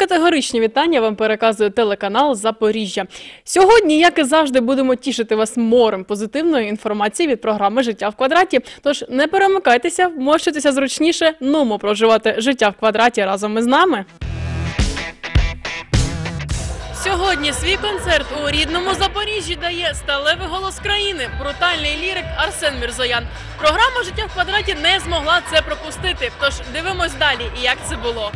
Категоричні вітання вам переказує телеканал Запоріжжя. Сьогодні, як і завжди, будемо тішити вас морем позитивної інформації від програми Життя в квадраті. Тож не перемикайтеся, вмощуйтеся зручніше. Нумо проживати життя в квадраті разом із нами. Сьогодні свій концерт у рідному Запоріжжі дає сталевий голос країни, брутальний лірик Арсен Мірзоян. Програма Життя в квадраті не змогла це пропустити. Тож дивимось далі, і як це було.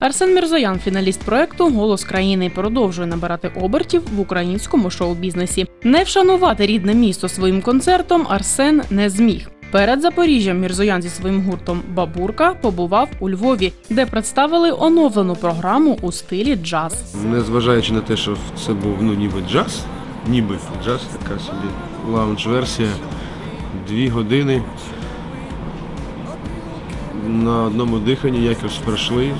Арсен Мірзоян, фіналіст проекту Голос країни, продовжує набирати обертів в українському шоу-бізнесі. Не вшанувати рідне місто своїм концертом Арсен не зміг. Перед Запоріжжям Мірзоян зі своїм гуртом Бабурка побував у Львові, де представили оновлену програму у стилі джаз. Незважаючи на те, що це був ну, ніби джаз, ніби джаз, така собі лаунж-версія, дві години на одному диханні якось пройшли.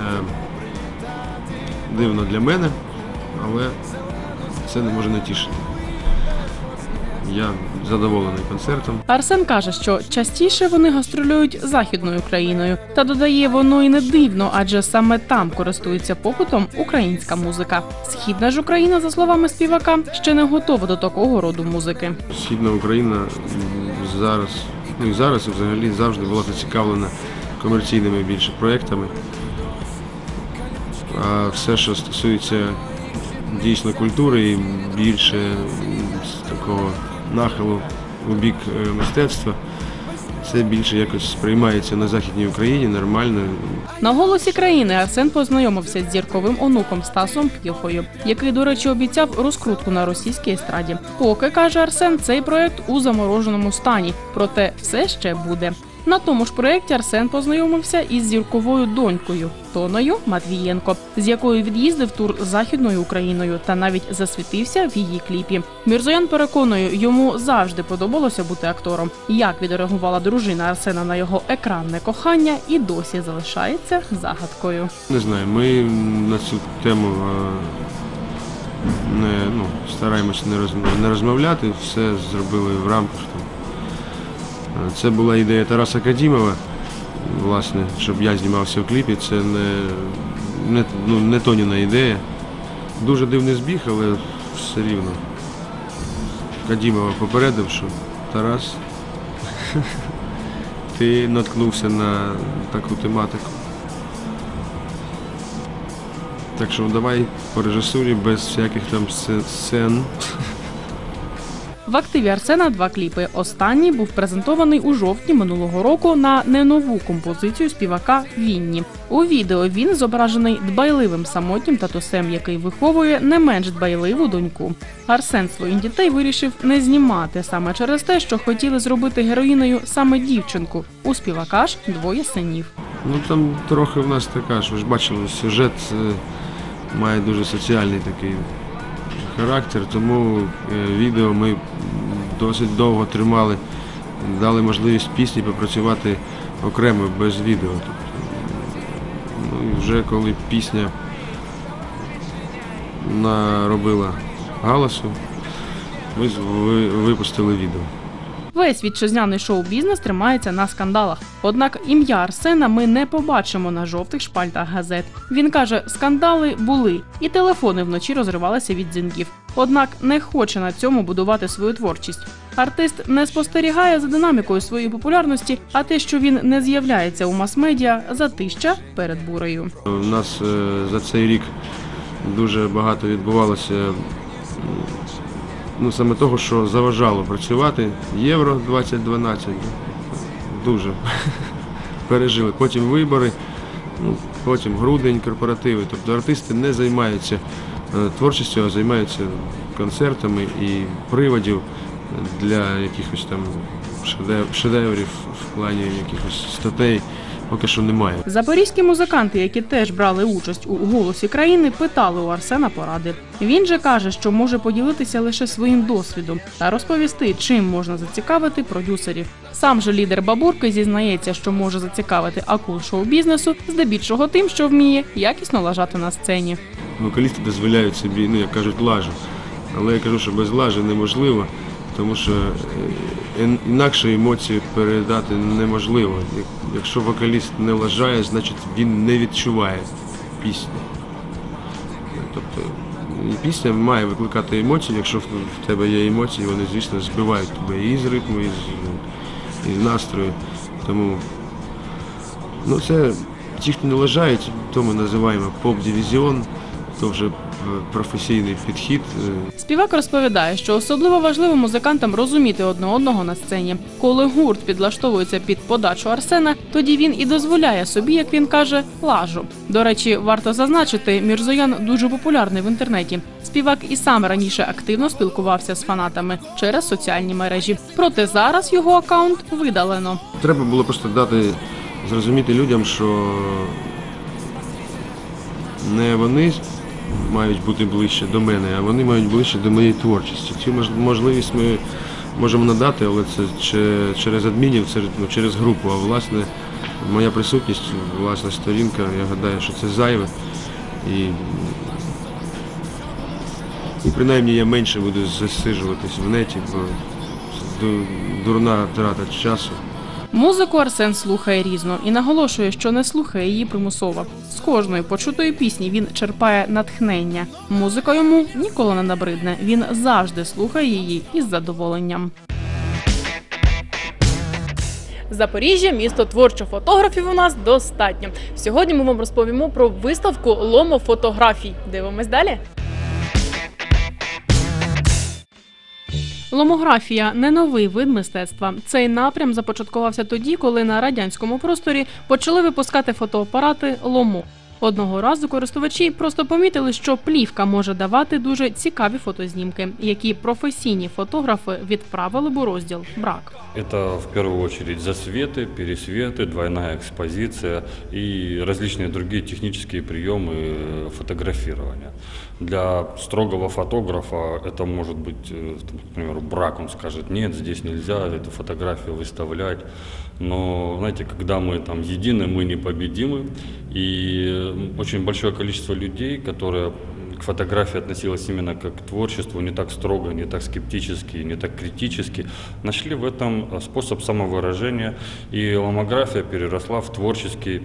Е, дивно для мене, але це не може не тішити. Я задоволений концертом. Арсен каже, що частіше вони гастролюють західною Україною. Та додає, воно і не дивно, адже саме там користується попитом українська музика. Східна ж Україна, за словами співака, ще не готова до такого роду музики. Східна Україна зараз, ну і зараз і взагалі завжди була зацікавлена комерційними більше проєктами. А все, що стосується дійсно культури і більше такого нахилу у бік е, мистецтва, це більше якось сприймається на Західній Україні нормально. На голосі країни Арсен познайомився з зірковим онуком Стасом П'єхою, який, до речі, обіцяв розкрутку на російській естраді. Поки каже Арсен, цей проект у замороженому стані, проте все ще буде. На тому ж проєкті Арсен познайомився із зірковою донькою Тоною Матвієнко, з якою від'їздив тур західною Україною та навіть засвітився в її кліпі. Мірзоян переконує, йому завжди подобалося бути актором. Як відреагувала дружина Арсена на його екранне кохання, і досі залишається загадкою. Не знаю, ми на цю тему е, не, ну, стараємося не розмовляти, все зробили в рамках. Це була ідея Тараса Кадімова, власне, щоб я знімався в кліпі. Це не, не, ну, не Тоніна ідея. Дуже дивний збіг, але все рівно. Кадімова попередив, що Тарас, ти наткнувся на таку тематику. Так що давай по режисурі без всяких там сцен. В активі Арсена два кліпи. Останній був презентований у жовтні минулого року на ненову композицію співака Вінні. У відео він зображений дбайливим самотнім татусем, який виховує не менш дбайливу доньку. Арсен своїх дітей вирішив не знімати саме через те, що хотіли зробити героїною саме дівчинку. У співака ж двоє синів. Ну там трохи в нас така ж, ви ж бачили, сюжет е, має дуже соціальний такий характер, тому е, відео ми досить довго тримали, дали можливість пісні попрацювати окремо без відео. Тобто, ну, і вже коли пісня наробила галасу, ми випустили відео. Весь вітчизняний шоу-бізнес тримається на скандалах. Однак ім'я Арсена ми не побачимо на жовтих шпальтах газет. Він каже, скандали були, і телефони вночі розривалися від дзвінків. Однак не хоче на цьому будувати свою творчість. Артист не спостерігає за динамікою своєї популярності, а те, що він не з'являється у мас-медіа, затища перед бурею. У нас е, за цей рік дуже багато відбувалося ну, саме того, що заважало працювати. Євро 2012 дуже пережили. Потім вибори, ну, потім грудень, корпоративи. Тобто артисти не займаються творчістю, а займаються концертами і приводів для якихось там шедев- шедеврів в плані якихось статей. Поки що немає. Запорізькі музиканти, які теж брали участь у голосі країни, питали у Арсена поради. Він же каже, що може поділитися лише своїм досвідом та розповісти, чим можна зацікавити продюсерів. Сам же лідер бабурки зізнається, що може зацікавити акул шоу-бізнесу, здебільшого тим, що вміє якісно лажати на сцені. Вокалісти дозволяють собі, ну як кажуть, лажу. Але я кажу, що без лажі неможливо, тому що е, інакше емоції передати неможливо. Якщо вокаліст не лажає, значить він не відчуває пісню. Тобто пісня має викликати емоції, якщо в тебе є емоції, вони, звісно, збивають тебе і з ритму, і з, і з настрою. Тому ну, це ті, хто не лажають, то ми називаємо поп-дивізіон, то вже е, професійний підхід. е, Співак розповідає, що особливо важливо музикантам розуміти одне одного на сцені. Коли гурт підлаштовується під подачу Арсена, тоді він і дозволяє собі, як він каже, лажу. До речі, варто зазначити, Мірзоян дуже популярний в інтернеті. Співак і сам раніше активно спілкувався з фанатами через соціальні мережі. Проте зараз його акаунт видалено. Треба було просто дати зрозуміти людям, що не вони мають бути ближче до мене, а вони мають ближче до моєї творчості. Цю можливість ми можемо надати, але це че- через адмінів, ну, через групу. А власне, моя присутність, власна сторінка, я гадаю, що це зайве. І, і принаймні я менше буду засиджуватись в неті, бо дурна трата часу. Музику Арсен слухає різно і наголошує, що не слухає її примусово. З кожної почутої пісні він черпає натхнення. Музика йому ніколи не набридне. Він завжди слухає її із задоволенням. Запоріжжя місто творчих фотографів у нас достатньо. Сьогодні ми вам розповімо про виставку ломофотографій. Дивимось далі. Ломографія не новий вид мистецтва. Цей напрям започаткувався тоді, коли на радянському просторі почали випускати фотоапарати лому. Одного разу користувачі просто помітили, що плівка може давати дуже цікаві фотознімки, які професійні фотографи відправили б у розділ брак. Это в первую очередь засветы, пересветы, двойная экспозиция и различные другие технические приемы э, фотографирования. Для строгого фотографа это может быть, э, там, к примеру, брак, он скажет, нет, здесь нельзя эту фотографию выставлять. Но, знаете, когда мы там едины, мы непобедимы. И э, очень большое количество людей, которые к фотографии относилась именно как к творчеству, не так строго, не так скептически, не так критически, нашли в этом э, способ самовыражения, и ломография переросла в творческий,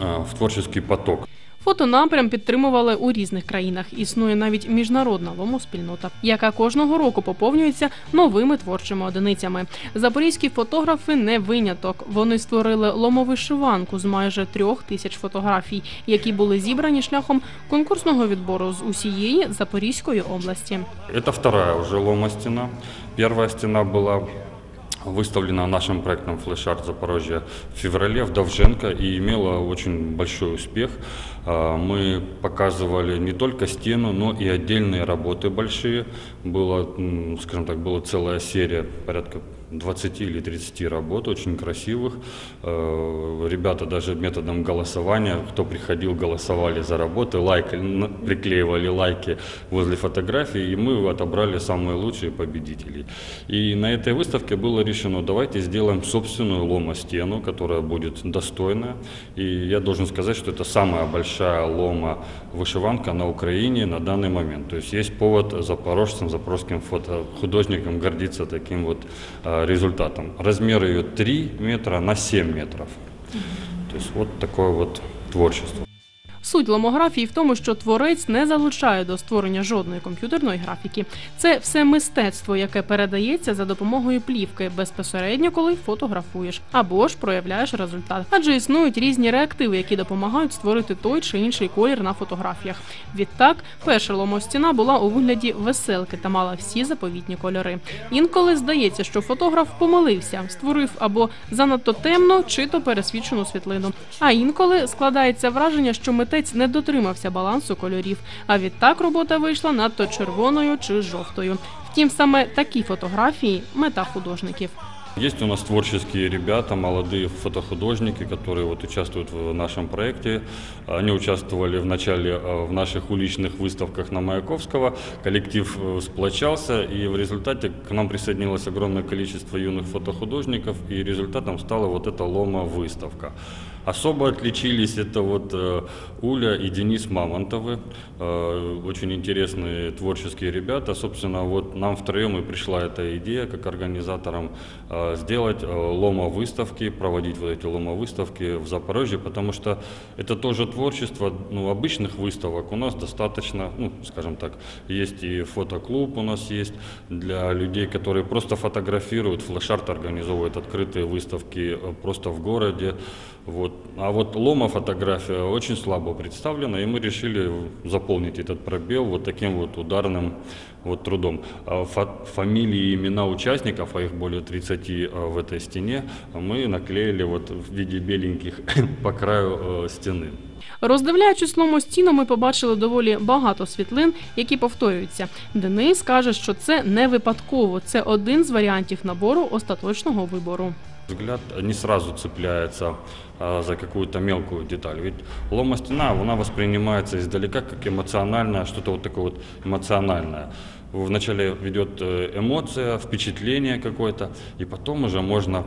э, в творческий поток. Фотонапрям підтримували у різних країнах. Існує навіть міжнародна ломоспільнота, яка кожного року поповнюється новими творчими одиницями. Запорізькі фотографи не виняток. Вони створили ломовишиванку з майже трьох тисяч фотографій, які були зібрані шляхом конкурсного відбору з усієї Запорізької області. Это вторая уже лома стена. Первая стена была выставлена в нашем проектном флеш-арт Запорожье в феврале в Довженко и имела очень большой успех. А, Мы показывали не только стену, но и отдельные работы большие. Было, скажем так, была целая серия, порядка 20 или 30 работ, очень красивых. Э, Ребята даже методом голосования, кто приходил, голосовали за работы, лайкали, приклеивали лайки возле фотографий, и мы отобрали самые лучшие победителей. И на этой выставке было решено, давайте сделаем собственную лома-стену, которая будет достойная. И я должен сказать, что это самая большая лома-вышиванка на Украине на данный момент. То есть есть повод запорожцам, запорожским фотохудожникам гордиться таким вот э, результатом. Размер ее 3 метра на 7 метров. То есть вот такое вот творчество. Суть ломографії в тому, що творець не залучає до створення жодної комп'ютерної графіки. Це все мистецтво, яке передається за допомогою плівки безпосередньо, коли фотографуєш або ж проявляєш результат. Адже існують різні реактиви, які допомагають створити той чи інший колір на фотографіях. Відтак, перша ломостіна була у вигляді веселки та мала всі заповітні кольори. Інколи здається, що фотограф помилився, створив або занадто темно, чи то пересвічену світлину. А інколи складається враження, що митець не дотримався балансу кольорів. А відтак робота вийшла надто червоною чи жовтою. Втім, саме такі фотографії мета художників. Есть у нас творческие ребята, молодые фотохудожники, которые вот участвуют в нашем проекте. Они участвовали в начале э, в наших уличных выставках на Маяковского. Коллектив э, сплочался, и в результате к нам присоединилось огромное количество юных фотохудожников, и результатом стала вот эта лома-выставка. Особо отличились это вот э, Уля и Денис Мамонтовы, Э, очень интересные творческие ребята. Собственно, вот нам втроем и пришла эта идея, как организаторам, э, сделать ломо-выставки, проводить вот эти ломо-выставки в Запорожье, потому что это тоже творчество, ну, обычных выставок у нас достаточно, ну, скажем так, есть и фотоклуб у нас есть для людей, которые просто фотографируют, флеш-арт организовывает открытые выставки просто в городе, вот. А вот ломо-фотография очень слабо представлена, и мы решили заполнить этот пробел вот таким вот ударным вот трудом. А фа- Фамилии и имена участников, а их более 30 э, в этой стене, мы наклеили вот в виде беленьких по краю э, стены. Роздивляючись ломостіну, ми побачили доволі багато світлин, які повторюються. Денис каже, що це не випадково, це один з варіантів набору остаточного вибору. Взгляд не сразу цепляется а, за какую-то мелкую деталь. Ведь лома стена, она воспринимается издалека как эмоциональное, что-то вот такое вот эмоциональное. Вначале ведет э, эмоция, впечатление какое-то, и потом уже можно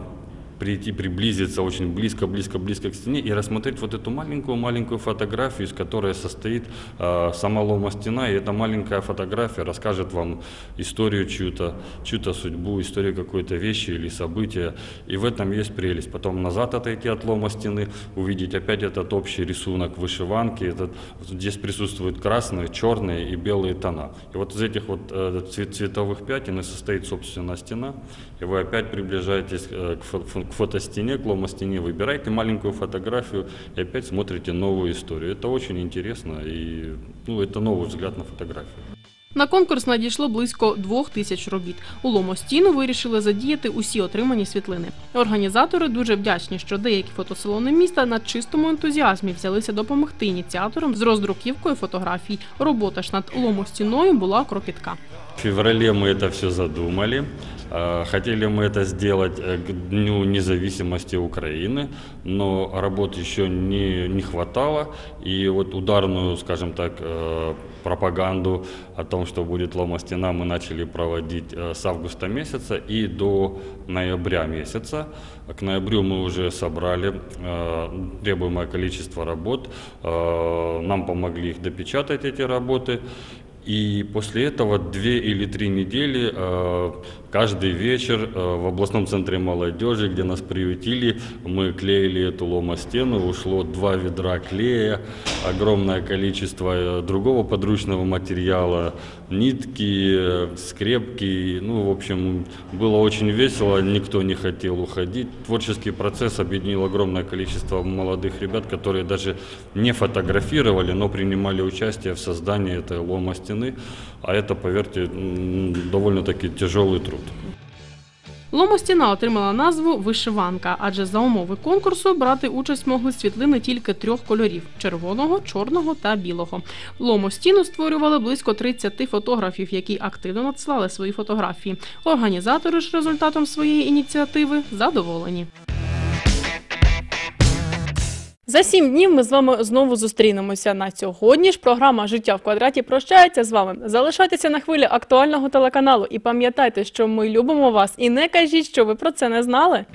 прийти, приблизиться очень близко, близко, близко к стене и рассмотреть вот эту маленькую-маленькую фотографию, из которой состоит э, сама лома стена. И эта маленькая фотография расскажет вам историю чью-то, чью-то судьбу, историю какой-то вещи или события. И в этом есть прелесть. Потом назад отойти от лома стены, увидеть опять этот общий рисунок вышиванки. Этот, здесь присутствуют красные, черные и белые тона. И вот из этих вот э, цвет- цветовых пятен и состоит, собственно, стена. И вы опять приближаетесь э, к, фо- к фотостене, к ломостене, выбираете маленькую фотографию и опять смотрите новую историю. Это очень интересно и ну, это новый взгляд на фотографию. На конкурс надійшло близько двох тисяч робіт. У ломостіну вирішили задіяти усі отримані світлини. Організатори дуже вдячні, що деякі фотосалони міста на чистому ентузіазмі взялися допомогти ініціаторам з роздруківкою фотографій. Робота ж над ломостіною була кропітка. В феврале мы это все задумали. Э, Хотели мы это сделать э, к Дню независимости Украины, но работ еще не, не хватало. И вот ударную, скажем так, э, пропаганду о том, что будет лома стена, мы начали проводить с августа месяца и до ноября месяца. К ноябрю мы уже собрали требуемое количество работ. Нам помогли их допечатать, эти работы. И после этого две или три недели э, каждый вечер э, в областном центре молодежи, где нас приютили, мы клеили эту ломостену. Ушло два ведра клея, огромное количество э, другого подручного материала, нитки, скрепки. Ну, в общем, было очень весело, никто не хотел уходить. Творческий процесс объединил огромное количество молодых ребят, которые даже не фотографировали, но принимали участие в создании этой ломостены. А это, поверьте, довольно-таки тяжелый труд. Ломостіна отримала назву Вишиванка, адже за умови конкурсу брати участь могли світлини тільки трьох кольорів: червоного, чорного та білого. Ломостіну створювали близько 30 фотографів, які активно надсилали свої фотографії. Організатори ж результатом своєї ініціативи задоволені. За сім днів ми з вами знову зустрінемося. На сьогодні ж програма Життя в квадраті прощається з вами. Залишайтеся на хвилі актуального телеканалу і пам'ятайте, що ми любимо вас і не кажіть, що ви про це не знали.